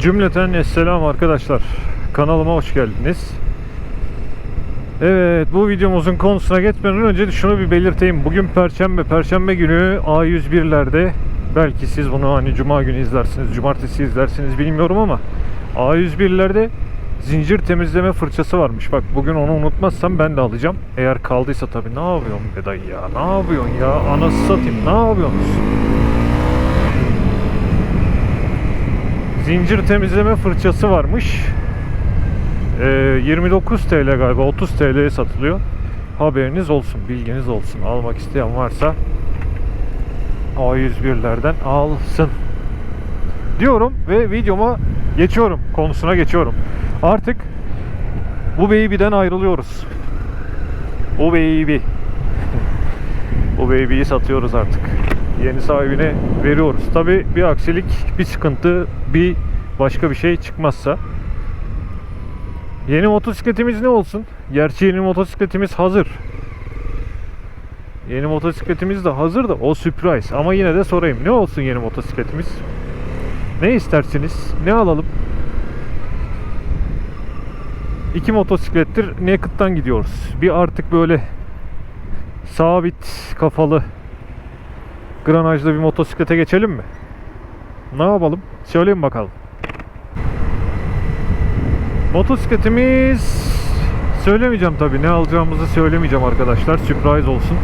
Cümleten Esselam arkadaşlar. Kanalıma hoş geldiniz. Evet bu videomuzun konusuna geçmeden önce şunu bir belirteyim. Bugün Perşembe. Perşembe günü A101'lerde belki siz bunu hani Cuma günü izlersiniz, Cumartesi izlersiniz bilmiyorum ama A101'lerde zincir temizleme fırçası varmış. Bak bugün onu unutmazsam ben de alacağım. Eğer kaldıysa tabii ne yapıyorsun be dayı ya? Ne yapıyorsun ya? Anası satayım ne yapıyorsunuz? Zincir temizleme fırçası varmış. Ee, 29 TL galiba 30 TL'ye satılıyor. Haberiniz olsun, bilginiz olsun. Almak isteyen varsa A101'lerden alsın. Diyorum ve videoma geçiyorum. Konusuna geçiyorum. Artık bu baby'den ayrılıyoruz. Bu baby. bu baby'yi satıyoruz artık. Yeni sahibine veriyoruz. Tabi bir aksilik, bir sıkıntı, bir başka bir şey çıkmazsa. Yeni motosikletimiz ne olsun? Gerçi yeni motosikletimiz hazır. Yeni motosikletimiz de hazır da o sürpriz. Ama yine de sorayım. Ne olsun yeni motosikletimiz? Ne istersiniz? Ne alalım? İki motosiklettir Naked'dan gidiyoruz. Bir artık böyle sabit kafalı granajlı bir motosiklete geçelim mi? Ne yapalım? Söyleyin bakalım. Motosikletimiz söylemeyeceğim tabii ne alacağımızı söylemeyeceğim arkadaşlar. Sürpriz olsun.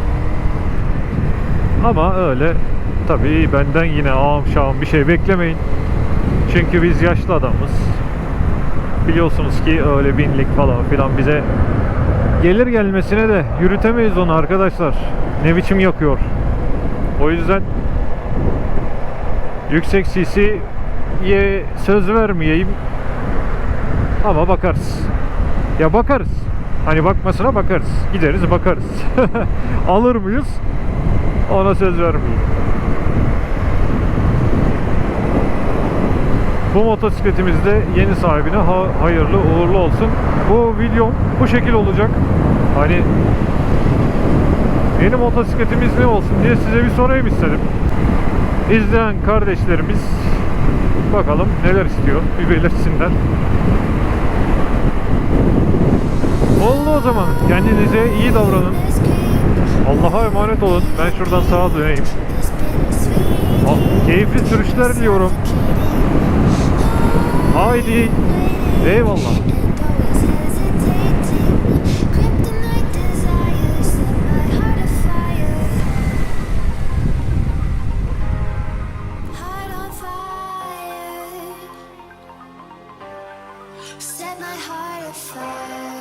Ama öyle tabii benden yine ağam şağım bir şey beklemeyin. Çünkü biz yaşlı adamız. Biliyorsunuz ki öyle binlik falan filan bize gelir gelmesine de yürütemeyiz onu arkadaşlar. Ne biçim yakıyor. O yüzden yüksek CC'ye söz vermeyeyim. Ama bakarız. Ya bakarız. Hani bakmasına bakarız. Gideriz bakarız. Alır mıyız? Ona söz vermeyeyim. Bu motosikletimiz de yeni sahibine ha- hayırlı uğurlu olsun. Bu videom bu şekil olacak. Hani yeni motosikletimiz ne olsun diye size bir sorayım istedim. İzleyen kardeşlerimiz bakalım neler istiyor bir belirtsinler. Oldu o zaman. Kendinize iyi davranın. Allah'a emanet olun. Ben şuradan sağa döneyim. Ah, Keyifli sürüşler diliyorum. Haydi. Eyvallah. side.